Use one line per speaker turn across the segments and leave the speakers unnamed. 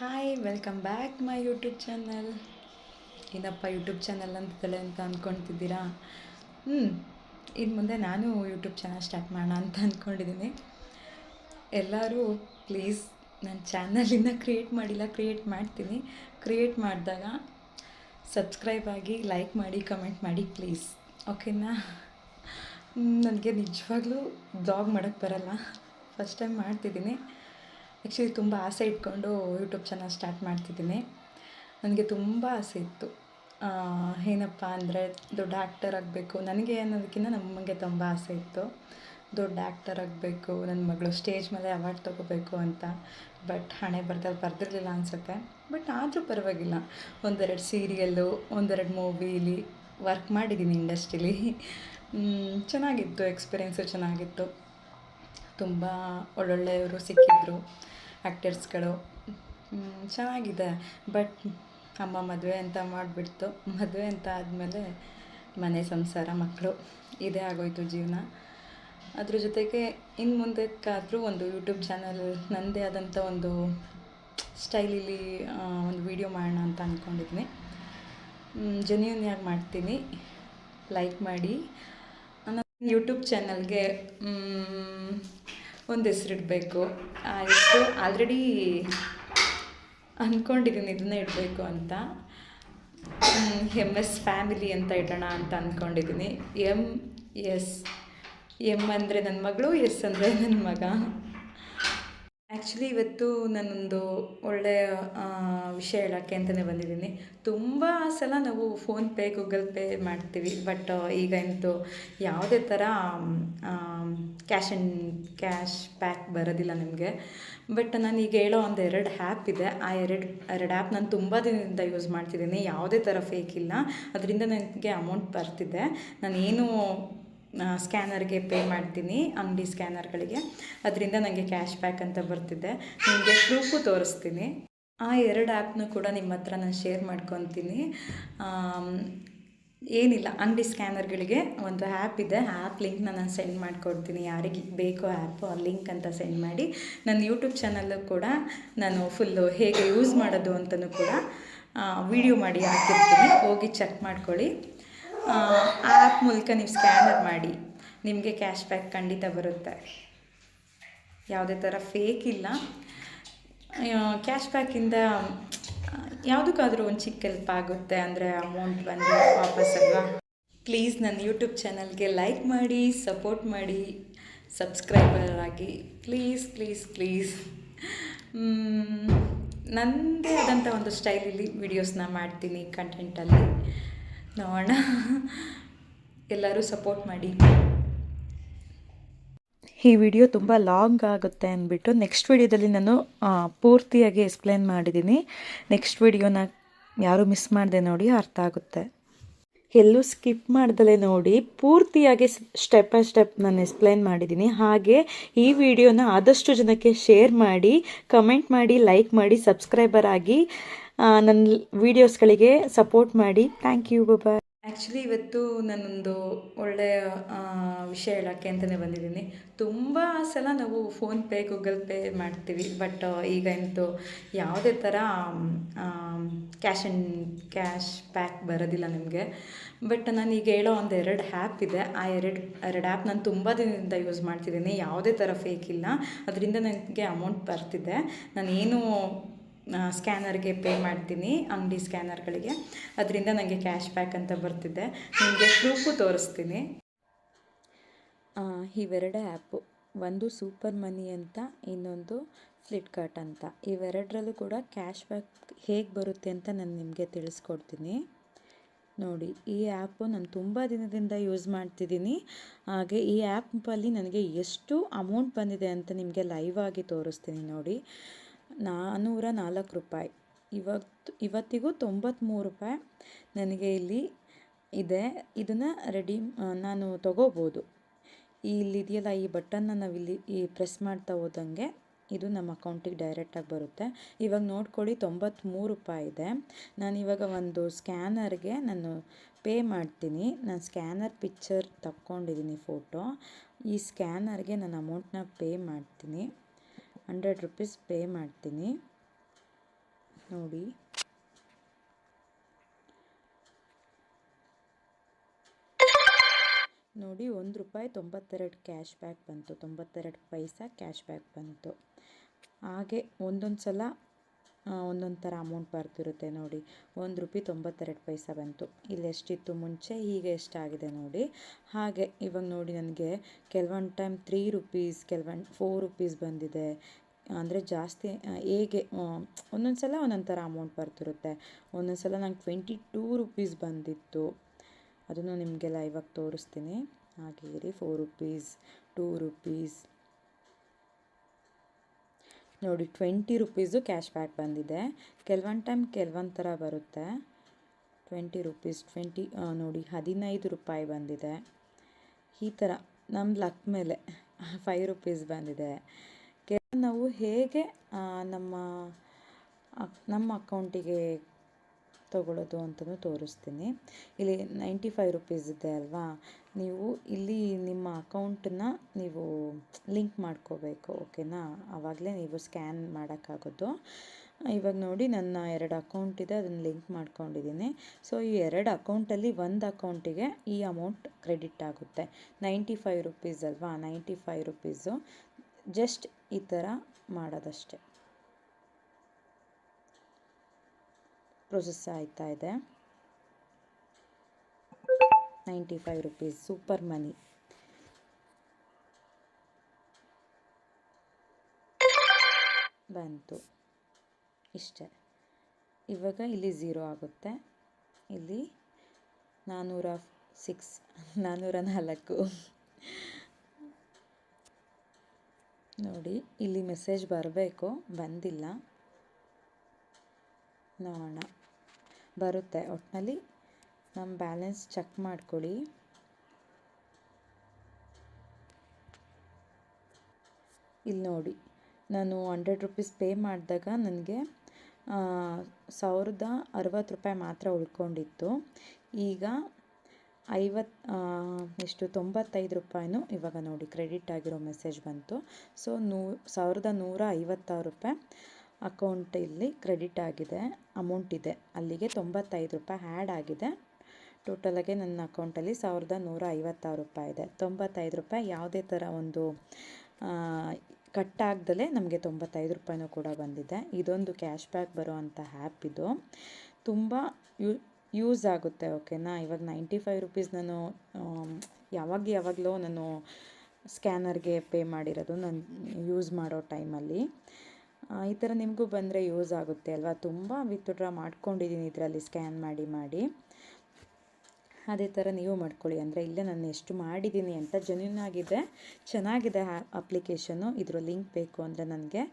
Hi welcome back my YouTube channel ಏನಪ್ಪ YouTube channel ಅಂತಿದ್ದಾಳೆ ಅಂತ ಅಂದ್ಕೊಳ್ತಿದ್ದೀರಾ ಹ್ಞೂ ಇನ್ನು ಮುಂದೆ ನಾನು ಯೂಟ್ಯೂಬ್ ಚಾನಲ್ ಸ್ಟಾರ್ಟ್ ಮಾಡೋಣ ಅಂತ ಅಂದ್ಕೊಂಡಿದ್ದೀನಿ ಎಲ್ಲರೂ ಪ್ಲೀಸ್ ನನ್ನ ಚಾನಲಿಂದ ಕ್ರಿಯೇಟ್ ಮಾಡಿಲ್ಲ ಕ್ರಿಯೇಟ್ ಮಾಡ್ತೀನಿ. ಕ್ರಿಯೇಟ್ ಮಾಡಿದಾಗ ಸಬ್ಸ್ಕ್ರೈಬ್ ಆಗಿ ಲೈಕ್ ಮಾಡಿ ಕಮೆಂಟ್ ಮಾಡಿ ಪ್ಲೀಸ್ ಓಕೆನಾ ನನಗೆ ನಿಜವಾಗ್ಲೂ ಬ್ಲಾಗ್ ಮಾಡೋಕ್ಕೆ ಬರಲ್ಲ. ಫಸ್ಟ್ ಟೈಮ್ ಮಾಡ್ತಿದ್ದೀನಿ. ಆ್ಯಕ್ಚುಲಿ ತುಂಬ ಆಸೆ ಇಟ್ಕೊಂಡು ಯೂಟ್ಯೂಬ್ ಚಾನಲ್ ಸ್ಟಾರ್ಟ್ ಮಾಡ್ತಿದ್ದೀನಿ. ನನಗೆ ತುಂಬ ಆಸೆ ಇತ್ತು. ಏನಪ್ಪ ಅಂದರೆ ದೊಡ್ಡ ಆ್ಯಕ್ಟರ್ ಆಗಬೇಕು. ನನಗೆ ಅನ್ನೋದಕ್ಕಿಂತ ನಮಗೆ ತುಂಬ ಆಸೆ ಇತ್ತು. ದೊಡ್ಡ ಆ್ಯಕ್ಟರ್ ಆಗಬೇಕು ನನ್ನ ಮಗಳು ಸ್ಟೇಜ್ ಮೇಲೆ ಅವಾರ್ಡ್ ತೊಗೋಬೇಕು ಅಂತ. ಬಟ್ ಹಣೆ ಬರ್ದಲ್ಲಿ ಬರ್ದಿರಲಿಲ್ಲ ಅನಿಸುತ್ತೆ. ಬಟ್ ಆದರೂ ಪರವಾಗಿಲ್ಲ. ಒಂದೆರಡು ಸೀರಿಯಲ್ಲು ಒಂದೆರಡು ಮೂವಿಲಿ ವರ್ಕ್ ಮಾಡಿದ್ದೀನಿ ಇಂಡಸ್ಟ್ರೀಲಿ ಚೆನ್ನಾಗಿತ್ತು ಎಕ್ಸ್ಪೀರಿಯೆನ್ಸು ಚೆನ್ನಾಗಿತ್ತು. ತುಂಬ ಒಳ್ಳೊಳ್ಳೆಯವರು ಸಿಕ್ಕಿದ್ರು ಆ್ಯಕ್ಟರ್ಸ್ಗಳು ಚೆನ್ನಾಗಿದೆ. ಬಟ್ ಅಮ್ಮ ಮದುವೆ ಅಂತ ಮಾಡಿಬಿಡ್ತು. ಮದುವೆ ಅಂತ ಆದಮೇಲೆ ಮನೆ ಸಂಸಾರ, ಮಕ್ಕಳು ಇದೇ ಆಗೋಯ್ತು ಜೀವನ. ಅದ್ರ ಜೊತೆಗೆ ಇನ್ನು ಮುಂದಕ್ಕಾದರೂ ಒಂದು ಯೂಟ್ಯೂಬ್ ಚಾನಲ್ ನನ್ನದೇ ಆದಂಥ ಒಂದು ಸ್ಟೈಲಲ್ಲಿ ಒಂದು ವಿಡಿಯೋ ಮಾಡೋಣ ಅಂತ ಅಂದ್ಕೊಂಡಿದ್ದೀನಿ ಜೆನ್ಯೂನ್ಯಾಗಿ ಮಾಡ್ತೀನಿ ಲೈಕ್ ಮಾಡಿ. ಯೂಟ್ಯೂಬ್ ಚಾನಲ್ಗೆ ಒಂದು ಹೆಸರಿಡಬೇಕು. ಆಯಿತು ಆಲ್ರೆಡಿ ಅಂದ್ಕೊಂಡಿದ್ದೀನಿ ಇದನ್ನ ಇಡಬೇಕು ಅಂತ. ಎಂ ಎಸ್ ಫ್ಯಾಮಿಲಿ ಅಂತ ಇಡೋಣ ಅಂತ ಅಂದ್ಕೊಂಡಿದ್ದೀನಿ ಎಂ ಎಸ್, ಎಂ ಅಂದರೆ ನನ್ನ ಮಗಳು, ಎಸ್ ಅಂದರೆ ನನ್ನ ಮಗ. ಆ್ಯಕ್ಚುಲಿ ಇವತ್ತು ನಾನೊಂದು ಒಳ್ಳೆಯ ವಿಷಯ ಹೇಳೋಕ್ಕೆ ಅಂತಲೇ ಬಂದಿದ್ದೀನಿ. ತುಂಬ ಸಲ ನಾವು ಫೋನ್ಪೇ ಗೂಗಲ್ ಪೇ ಮಾಡ್ತೀವಿ. ಬಟ್ ಈಗ ಇಂತು ಯಾವುದೇ ಥರ ಕ್ಯಾಶ್ ಆ್ಯಂಡ್ ಕ್ಯಾಶ್ ಪ್ಯಾಕ್ ಬರೋದಿಲ್ಲ ನಿಮಗೆ. ಬಟ್, ನಾನು ಈಗ ಹೇಳೋ ಒಂದು ಎರಡು ಆ್ಯಪ್ ಇದೆ. ಆ ಎರಡು ಎರಡು ಆ್ಯಪ್ ನಾನು ತುಂಬ ದಿನದಿಂದ ಯೂಸ್ ಮಾಡ್ತಿದ್ದೀನಿ. ಯಾವುದೇ ಥರ ಫೇಕ್ ಇಲ್ಲ. ಅದರಿಂದ ನನಗೆ ಅಮೌಂಟ್ ಬರ್ತಿದೆ. ನಾನೇನು ಸ್ಕ್ಯಾನರ್ಗೆ ಪೇ ಮಾಡ್ತೀನಿ, ಅಂಗಡಿ ಸ್ಕ್ಯಾನರ್ಗಳಿಗೆ. ಅದರಿಂದ ನನಗೆ ಕ್ಯಾಶ್ ಬ್ಯಾಕ್ ಅಂತ ಬರ್ತಿದೆ. ನಿಮಗೆ ಪ್ರೂಫು ತೋರಿಸ್ತೀನಿ. ಆ ಎರಡು ಆ್ಯಪ್ನು ಕೂಡ ನಿಮ್ಮ ಹತ್ರ ನಾನು ಶೇರ್ ಮಾಡ್ಕೊತೀನಿ. ಏನಿಲ್ಲ, ಅಂಗಡಿ ಸ್ಕ್ಯಾನರ್ಗಳಿಗೆ ಒಂದು ಆ್ಯಪ್ ಇದೆ. ಆ್ಯಪ್ ಲಿಂಕ್ನ ನಾನು ಸೆಂಡ್ ಮಾಡಿಕೊಡ್ತೀನಿ. ಯಾರಿಗೆ ಬೇಕೋ ಆ್ಯಪು, ಆ ಲಿಂಕ್ ಅಂತ ಸೆಂಡ್ ಮಾಡಿ. ನನ್ನ ಯೂಟ್ಯೂಬ್ ಚಾನಲ್ಲು ಕೂಡ ನಾನು ಫುಲ್ಲು ಹೇಗೆ ಯೂಸ್ ಮಾಡೋದು ಅಂತಲೂ ಕೂಡ ವಿಡಿಯೋ ಮಾಡಿ ಹಾಕಿರ್ತೀನಿ. ಹೋಗಿ ಚೆಕ್ ಮಾಡ್ಕೊಳ್ಳಿ. ಆ್ಯಪ್ ಮೂಲಕ ನೀವು ಸ್ಕ್ಯಾನರ್ ಮಾಡಿ. ನಿಮಗೆ ಕ್ಯಾಶ್ ಬ್ಯಾಕ್ ಖಂಡಿತ ಬರುತ್ತೆ. ಯಾವುದೇ ಥರ ಫೇಕ್ ಇಲ್ಲ. ಕ್ಯಾಶ್ ಬ್ಯಾಕಿಂದ ಯಾವುದಕ್ಕಾದರೂ ಒಂದು ಚಿಕ್ಕ ಹೆಲ್ಪ್ ಆಗುತ್ತೆ ಅಂದರೆ ಅಮೌಂಟ್ ಬಂದರೆ ವಾಪಸ್ ಅಲ್ವಾ? ಪ್ಲೀಸ್ ನನ್ನ ಯೂಟ್ಯೂಬ್ ಚಾನಲ್ಗೆ ಲೈಕ್ ಮಾಡಿ ಸಪೋರ್ಟ್ ಮಾಡಿ ಸಬ್ಸ್ಕ್ರೈಬರ್ ಆಗಿ. ಪ್ಲೀಸ್ ಪ್ಲೀಸ್ ಪ್ಲೀಸ್ ನನ್ನದೇ ಆದಂಥ ಒಂದು ಸ್ಟೈಲಲ್ಲಿ ವೀಡಿಯೋಸ್ನ ಮಾಡ್ತೀನಿ ಕಂಟೆಂಟಲ್ಲಿ ನೋಡೋಣ. ಎಲ್ಲರೂ ಸಪೋರ್ಟ್ ಮಾಡಿ.
ಈ ವಿಡಿಯೋ ತುಂಬ ಲಾಂಗ್ ಆಗುತ್ತೆ ಅಂದ್ಬಿಟ್ಟು ನೆಕ್ಸ್ಟ್ ವಿಡಿಯೋದಲ್ಲಿ ನಾನು ಪೂರ್ತಿಯಾಗಿ ಎಕ್ಸ್ಪ್ಲೇನ್ ಮಾಡಿದ್ದೀನಿ ನೆಕ್ಸ್ಟ್ ವಿಡಿಯೋನ ಯಾರು ಮಿಸ್ ಮಾಡಿದೆ ನೋಡಿ ಅರ್ಥ ಆಗುತ್ತೆ. ಎಲ್ಲೂ ಸ್ಕಿಪ್ ಮಾಡ್ದಲೇ ನೋಡಿ, ಪೂರ್ತಿಯಾಗಿ ಸ್ಟೆಪ್ ಬೈ ಸ್ಟೆಪ್ ನಾನು ಎಕ್ಸ್ಪ್ಲೇನ್ ಮಾಡಿದ್ದೀನಿ ಹಾಗೆ ಈ ವಿಡಿಯೋನ ಆದಷ್ಟು ಜನಕ್ಕೆ ಶೇರ್ ಮಾಡಿ ಕಮೆಂಟ್ ಮಾಡಿ ಲೈಕ್ ಮಾಡಿ ಸಬ್ಸ್ಕ್ರೈಬರ್ ಆಗಿ ನನ್ನ ವೀಡಿಯೋಸ್ಗಳಿಗೆ ಸಪೋರ್ಟ್ ಮಾಡಿ. Thank you. ಬಾಯ್
ಆ್ಯಕ್ಚುಲಿ ಇವತ್ತು ನಾನೊಂದು ಒಳ್ಳೆಯ ವಿಷಯ ಹೇಳೋಕ್ಕೆ ಅಂತಲೇ ಬಂದಿದ್ದೀನಿ. ತುಂಬ ಸಲ ನಾವು ಫೋನ್ಪೇ ಗೂಗಲ್ ಪೇ ಮಾಡ್ತೀವಿ. ಬಟ್ ಈಗ ಅಂತೂ ಯಾವುದೇ ಥರ ಕ್ಯಾಶ್ ಆ್ಯಂಡ್ ಕ್ಯಾಶ್ ಬ್ಯಾಕ್ ಬರೋದಿಲ್ಲ ನಿಮಗೆ. ಬಟ್, ನಾನು ಈಗ ಹೇಳೋ ಒಂದು ಎರಡು ಆ್ಯಪ್ ಇದೆ. ಆ ಎರಡು ಎರಡು ಆ್ಯಪ್ ನಾನು ತುಂಬ ದಿನದಿಂದ ಯೂಸ್ ಮಾಡ್ತಿದ್ದೀನಿ. ಯಾವುದೇ ಥರ ಫೇಕ್ ಇಲ್ಲ. ಅದರಿಂದ ನನಗೆ ಅಮೌಂಟ್ ಬರ್ತಿದೆ. ನಾನೇನು ಸ್ಕ್ಯಾನರ್ಗೆ ಪೇ ಮಾಡ್ತೀನಿ, ಅಂಗಡಿ ಸ್ಕ್ಯಾನರ್ಗಳಿಗೆ. ಅದರಿಂದ ನನಗೆ ಕ್ಯಾಶ್ ಬ್ಯಾಕ್ ಅಂತ ಬರ್ತಿದೆ. ನಿಮಗೆ ಪ್ರೂಫು ತೋರಿಸ್ತೀನಿ.
ಇವೆರಡೇ ಆ್ಯಪು. ಒಂದು ಸೂಪರ್ ಮನಿ ಅಂತ, ಇನ್ನೊಂದು ಫ್ಲಿಪ್ಕಾರ್ಟ್ ಅಂತ. ಇವೆರಡರಲ್ಲೂ ಕೂಡ ಕ್ಯಾಶ್ ಬ್ಯಾಕ್ ಹೇಗೆ ಬರುತ್ತೆ ಅಂತ ನಾನು ನಿಮಗೆ ತಿಳಿಸ್ಕೊಡ್ತೀನಿ. ನೋಡಿ, ಈ ಆ್ಯಪು ನಾನು ತುಂಬ ದಿನದಿಂದ ಯೂಸ್ ಮಾಡ್ತಿದ್ದೀನಿ. ಹಾಗೆ ಈ ಆ್ಯಪಲ್ಲಿ ನನಗೆ ಎಷ್ಟು ಅಮೌಂಟ್ ಬಂದಿದೆ ಅಂತ ನಿಮಗೆ ಲೈವ್ ಆಗಿ ತೋರಿಸ್ತೀನಿ ನೋಡಿ. ನಾನ್ನೂರ ನಾಲ್ಕು ರೂಪಾಯಿ. ಇವತ್ತು, ಇವತ್ತಿಗೂ ತೊಂಬತ್ತ್ಮೂರು ರೂಪಾಯಿ ನನಗೆ ಇಲ್ಲಿ ಇದೆ. ಇದನ್ನು ರೆಡಿ ನಾನು ತಗೋಬೋದು. ಇಲ್ಲಿದೆಯಲ್ಲ, ಈ ಬಟನ್ನ ನಾವಿಲ್ಲಿ ಈ ಪ್ರೆಸ್ ಮಾಡ್ತಾ ಹೋದಂಗೆ ಇದು ನಮ್ಮ ಅಕೌಂಟಿಗೆ ಡೈರೆಕ್ಟಾಗಿ ಬರುತ್ತೆ. ಇವಾಗ ನೋಡ್ಕೊಳ್ಳಿ ತೊಂಬತ್ತ್ಮೂರು ರೂಪಾಯಿ ಇದೆ. ನಾನು ಇವಾಗ ಒಂದು ಸ್ಕ್ಯಾನರ್ಗೆ ನಾನು ಪೇ ಮಾಡ್ತೀನಿ. ನಾನು ಸ್ಕ್ಯಾನರ್ ಪಿಕ್ಚರ್ ತಕ್ಕೊಂಡಿದ್ದೀನಿ ಫೋಟೋ ಈ ಸ್ಕ್ಯಾನರ್ಗೆ ನಾನು ಅಮೌಂಟ್ನ ಪೇ ಮಾಡ್ತೀನಿ. ಹಂಡ್ರೆಡ್ ರುಪೀಸ್ ಪೇ ಮಾಡ್ತೀನಿ. ನೋಡಿ. ನೋಡಿ, ಒಂದು ರೂಪಾಯಿ ತೊಂಬತ್ತೆರಡು ಕ್ಯಾಶ್ ಬ್ಯಾಕ್ ಬಂತು. ತೊಂಬತ್ತೆರಡು ಪೈಸಾ ಕ್ಯಾಶ್ ಬ್ಯಾಕ್ ಬಂತು. ಹಾಗೆ ಒಂದೊಂದು ಸಲ ಒಂದೊಂದು ಥರ ಅಮೌಂಟ್ ಬರ್ತಿರುತ್ತೆ ನೋಡಿ. ಒಂದು ರೂಪಾಯಿ ತೊಂಬತ್ತೆರಡು ಪೈಸಾ ಬಂತು. ಇಲ್ಲಿ ಎಷ್ಟಿತ್ತು ಮುಂಚೆ ಈಗ ಎಷ್ಟಾಗಿದೆ ನೋಡಿ. ಹಾಗೆ ಇವಾಗ ನೋಡಿ ನನಗೆ, ಕೆಲವೊಂದು ಟೈಮ್ ತ್ರೀ ರುಪೀಸ್ ಕೆಲವೊಂದು ಫೋರ್ ರುಪೀಸ್ ಬಂದಿದೆ. ಅಂದರೆ ಜಾಸ್ತಿ ಹೇಗೆ ಒಂದೊಂದು ಸಲ ಒಂದೊಂದು ಥರ ಅಮೌಂಟ್ ಬರ್ತಿರುತ್ತೆ. ಒಂದೊಂದು ಸಲ ನಂಗೆ ಟ್ವೆಂಟಿ ಟೂ ರುಪೀಸ್ ಬಂದಿತ್ತು. ಅದನ್ನು ನಿಮಗೆಲ್ಲ ಇವಾಗ ತೋರಿಸ್ತೀನಿ. ಹಾಗೆ ಇರಿ ಫೋರ್ ರುಪೀಸ್ ಟೂ ರುಪೀಸ್ ನೋಡಿ ಟ್ವೆಂಟಿ ರುಪೀಸು ಕ್ಯಾಶ್ ಬ್ಯಾಕ್ ಬಂದಿದೆ. ಕೆಲವೊಂದು ಟೈಮ್ ಕೆಲವೊಂದು ಥರ ಬರುತ್ತೆ. ಟ್ವೆಂಟಿ ರುಪೀಸ್ ಟ್ವೆಂಟಿ ನೋಡಿ, ಹದಿನೈದು ರೂಪಾಯಿ ಬಂದಿದೆ. ಈ ಥರ ನಮ್ಮ ಲಕ್ ಮೇಲೆ ಫೈವ್ ರುಪೀಸ್ ಬಂದಿದೆ. ನಾವು ಹೇಗೆ ನಮ್ಮ ನಮ್ಮ ಅಕೌಂಟಿಗೆ ತಗೊಳ್ಳೋದು ಅಂತಲೂ ತೋರಿಸ್ತೀನಿ. ಇಲ್ಲಿ ನೈಂಟಿ ಫೈವ್ ರುಪೀಸ್ ಇದೆ ಅಲ್ವಾ? ನೀವು ಇಲ್ಲಿ ನಿಮ್ಮ ಅಕೌಂಟನ್ನ ನೀವು ಲಿಂಕ್ ಮಾಡ್ಕೋಬೇಕು, ಓಕೆನಾ? ಆವಾಗಲೇ ನೀವು ಸ್ಕ್ಯಾನ್ ಮಾಡೋಕ್ಕಾಗೋದು. ಇವಾಗ ನೋಡಿ, ನನ್ನ ಎರಡು ಅಕೌಂಟ್ ಇದೆ, ಅದನ್ನು ಲಿಂಕ್ ಮಾಡ್ಕೊಂಡಿದ್ದೀನಿ. ಸೊ, ಈ ಎರಡು ಅಕೌಂಟಲ್ಲಿ ಒಂದು ಅಕೌಂಟಿಗೆ ಈ ಅಮೌಂಟ್ ಕ್ರೆಡಿಟ್ ಆಗುತ್ತೆ. ನೈಂಟಿ ಫೈವ್ ರುಪೀಸ್ ಅಲ್ವಾ? Ninety five rupees. ಜಸ್ಟ್ ಈ ಥರ ಮಾಡೋದಷ್ಟೆ. ಪ್ರೊಸೆಸ್ ಆಯ್ತಾ ಇದೆ. Ninety five rupees super money ಬಂತು. ಇಷ್ಟೇ. ಇವಾಗ ಇಲ್ಲಿ ಝೀರೋ ಆಗುತ್ತೆ. ಇಲ್ಲಿ ನಾನ್ನೂರ ಸಿಕ್ಸ್ ನಾನ್ನೂರ ನಾಲ್ಕು. ನೋಡಿ, ಇಲ್ಲಿ ಮೆಸೇಜ್ ಬರಬೇಕು, ಬಂದಿಲ್ಲ. ನೋಡೋಣ. ಬರುತ್ತೆ. ಒಟ್ಟಿನಲ್ಲಿ ನಮ್ಮ ಬ್ಯಾಲೆನ್ಸ್ ಚೆಕ್ ಮಾಡ್ಕೊಳ್ಳಿ. ಇಲ್ಲಿ ನೋಡಿ, ನಾನು ಹಂಡ್ರೆಡ್ ರುಪೀಸ್ ಪೇ ಮಾಡಿದಾಗ ನನಗೆ ಸಾವಿರದ ಅರವತ್ತು ರೂಪಾಯಿ ಮಾತ್ರ ಉಳ್ಕೊಂಡಿತ್ತು. ಈಗ ಐವತ್ತು ಎಷ್ಟು, ತೊಂಬತ್ತೈದು ರೂಪಾಯಿನೂ ಇವಾಗ ನೋಡಿ ಕ್ರೆಡಿಟ್ ಆಗಿರೋ ಮೆಸೇಜ್ ಬಂತು. ಸೊ, ನೂ, ಸಾವಿರದ ನೂರ ಐವತ್ತಾರು ರೂಪಾಯಿ ಅಕೌಂಟ್ ಇಲ್ಲಿ ಕ್ರೆಡಿಟ್ ಆಗಿದೆ, ಅಮೌಂಟ್ ಇದೆ. ಅಲ್ಲಿಗೆ ತೊಂಬತ್ತೈದು ರೂಪಾಯಿ ಆ್ಯಡ್ ಆಗಿದೆ. ಟೋಟಲಾಗೆ ನನ್ನ ಅಕೌಂಟಲ್ಲಿ ಸಾವಿರದ ನೂರ ಐವತ್ತಾರು ರೂಪಾಯಿ ಇದೆ. ತೊಂಬತ್ತೈದು ರೂಪಾಯಿ ಯಾವುದೇ ಥರ ಒಂದು ಕಟ್ ಆಗ್ದಲೇ ನಮಗೆ ತೊಂಬತ್ತೈದು ರೂಪಾಯಿನೂ ಕೂಡ ಬಂದಿದೆ. ಇದೊಂದು ಕ್ಯಾಶ್ ಬ್ಯಾಕ್ ಬರುವಂಥ ಆ್ಯಪ್ ಇದು. ತುಂಬ ಯೂ ಯೂಸ್ ಆಗುತ್ತೆ, ಓಕೆನಾ? ಇವಾಗ ನೈಂಟಿ ಫೈವ್ ರುಪೀಸ್ ನಾನು ಯಾವಾಗ ಯಾವಾಗಲೋ ನಾನು ಸ್ಕ್ಯಾನರ್ಗೆ ಪೇ ಮಾಡಿರೋದು ನಾನು ಯೂಸ್ ಮಾಡೋ ಟೈಮಲ್ಲಿ. ಈ ಥರ ನಿಮಗೂ ಬಂದರೆ ಯೂಸ್ ಆಗುತ್ತೆ ಅಲ್ವಾ? ತುಂಬ ವಿತ್ಡ್ರಾ ಮಾಡ್ಕೊಂಡಿದ್ದೀನಿ ಇದರಲ್ಲಿ ಸ್ಕ್ಯಾನ್ ಮಾಡಿ ಮಾಡಿ. ಅದೇ ಥರ ನೀವು ಮಾಡ್ಕೊಳ್ಳಿ. ಅಂದರೆ ಇಲ್ಲೇ ನಾನು ಎಷ್ಟು ಮಾಡಿದ್ದೀನಿ ಅಂತ ಜೆನ್ಯೂನ್ ಆಗಿದೆ, ಚೆನ್ನಾಗಿದೆ ಅಪ್ಲಿಕೇಶನ್ನು. ಇದರ ಲಿಂಕ್ ಬೇಕು ಅಂದರೆ ನನಗೆ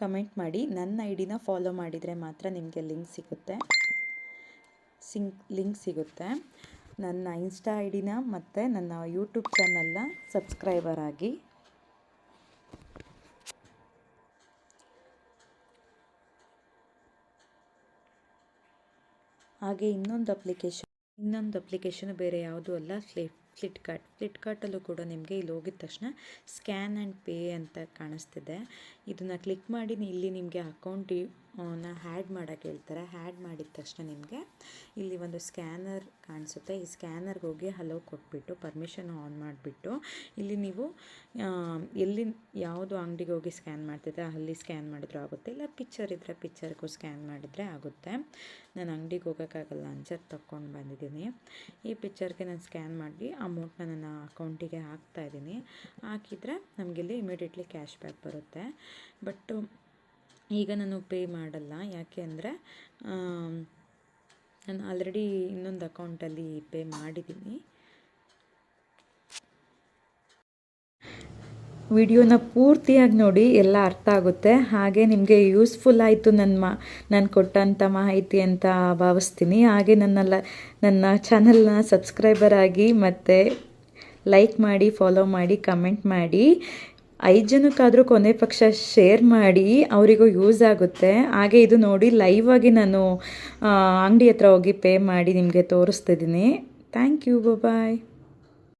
ಕಮೆಂಟ್ ಮಾಡಿ. ನನ್ನ ಐ ಡಿನ ಫಾಲೋ ಮಾಡಿದರೆ ಮಾತ್ರ ನಿಮಗೆ ಲಿಂಕ್ ಸಿಗುತ್ತೆ. ಸಿಂಕ್ ಲಿಂಕ್ ಸಿಗುತ್ತೆ. ನನ್ನ ಇನ್ಸ್ಟಾ ಐ ಡಿನ ಮತ್ತು ನನ್ನ ಯೂಟ್ಯೂಬ್ ಚಾನಲ್ನ ಸಬ್ಸ್ಕ್ರೈಬರ್ ಆಗಿ. ಹಾಗೆ ಇನ್ನೊಂದು ಅಪ್ಲಿಕೇಶನ್ ಇನ್ನೊಂದು ಅಪ್ಲಿಕೇಶನ್ ಬೇರೆ ಯಾವುದೂ ಅಲ್ಲ, ಫ್ಲಿ, ಫ್ಲಿಪ್ಕಾರ್ಟ್. ಫ್ಲಿಪ್ಕಾರ್ಟಲ್ಲೂ ಕೂಡ ನಿಮಗೆ ಇಲ್ಲಿ ಹೋಗಿದ ತಕ್ಷಣ ಸ್ಕ್ಯಾನ್ ಆ್ಯಂಡ್ ಪೇ ಅಂತ ಕಾಣಿಸ್ತಿದೆ. ಇದನ್ನು ಕ್ಲಿಕ್ ಮಾಡಿ ಇಲ್ಲಿ ನಿಮಗೆ ಅಕೌಂಟ್ ನ ಹ್ಯಾಡ್ ಮಾಡೋಕ್ಕೆ ಹೇಳ್ತಾರೆ. ಹ್ಯಾಡ್ ಮಾಡಿದ ತಕ್ಷಣ ನಿಮಗೆ ಇಲ್ಲಿ ಒಂದು ಸ್ಕ್ಯಾನರ್ ಕಾಣಿಸುತ್ತೆ. ಈ ಸ್ಕ್ಯಾನರ್ಗೆ ಹೋಗಿ ಹಲೋ ಕೊಟ್ಬಿಟ್ಟು ಪರ್ಮಿಷನ್ ಆನ್ ಮಾಡಿಬಿಟ್ಟು, ಇಲ್ಲಿ ನೀವು ಎಲ್ಲಿ ಯಾವುದು ಅಂಗಡಿಗೆ ಹೋಗಿ ಸ್ಕ್ಯಾನ್ ಮಾಡ್ತಿದ್ರೆ ಅಲ್ಲಿ ಸ್ಕ್ಯಾನ್ ಮಾಡಿದ್ರು ಆಗುತ್ತೆ. ಇಲ್ಲ ಪಿಕ್ಚರ್ ಇದ್ದರೆ ಪಿಕ್ಚರ್ಗೂ ಸ್ಕ್ಯಾನ್ ಮಾಡಿದರೆ ಆಗುತ್ತೆ. ನಾನು ಅಂಗಡಿಗೆ ಹೋಗೋಕ್ಕಾಗಲ್ಲ ಅಂಚರ್ ತಗೊಂಡು ಬಂದಿದ್ದೀನಿ. ಈ ಪಿಕ್ಚರ್ಗೆ ನಾನು ಸ್ಕ್ಯಾನ್ ಮಾಡಿ ಅಮೌಂಟ್ನ ನನ್ನ ಅಕೌಂಟಿಗೆ ಹಾಕ್ತಾ ಇದ್ದೀನಿ. ಹಾಕಿದರೆ ನಮಗಿಲ್ಲಿ ಇಮಿಡಿಯೇಟ್ಲಿ ಕ್ಯಾಶ್ ಬ್ಯಾಕ್ ಬರುತ್ತೆ. ಬಟ್ಟು ಈಗ ನಾನು ಪೇ ಮಾಡಲ್ಲ. ಯಾಕೆ ಅಂದರೆ ನಾನು ಆಲ್ರೆಡಿ ಇನ್ನೊಂದು ಅಕೌಂಟಲ್ಲಿ ಪೇ ಮಾಡಿದ್ದೀನಿ. ವಿಡಿಯೋನ ಪೂರ್ತಿಯಾಗಿ ನೋಡಿ, ಎಲ್ಲ ಅರ್ಥ ಆಗುತ್ತೆ. ಹಾಗೆ ನಿಮಗೆ ಯೂಸ್ಫುಲ್ ಆಯಿತು ನನ್ನ ಮಾ, ನಾನು ಕೊಟ್ಟಂಥ ಮಾಹಿತಿ ಅಂತ ಭಾವಿಸ್ತೀನಿ. ಹಾಗೆ ನನ್ನ ಲ, ನನ್ನ ಚಾನಲ್ನ ಸಬ್ಸ್ಕ್ರೈಬರ್ ಆಗಿ ಮತ್ತು ಲೈಕ್ ಮಾಡಿ ಫಾಲೋ ಮಾಡಿ ಕಮೆಂಟ್ ಮಾಡಿ. ಐದು ಜನಕ್ಕಾದರೂ ಕೊನೆ ಪಕ್ಷ ಶೇರ್ ಮಾಡಿ ಅವರಿಗೂ ಯೂಸ್ ಆಗುತ್ತೆ. ಹಾಗೆ ಇದು ನೋಡಿ ಲೈವ್ ಆಗಿ ನಾನು ಅಂಗಡಿ ಹತ್ರ ಹೋಗಿ ಪೇ ಮಾಡಿ ನಿಮಗೆ ತೋರಿಸ್ತಿದ್ದೀನಿ. Thank you bye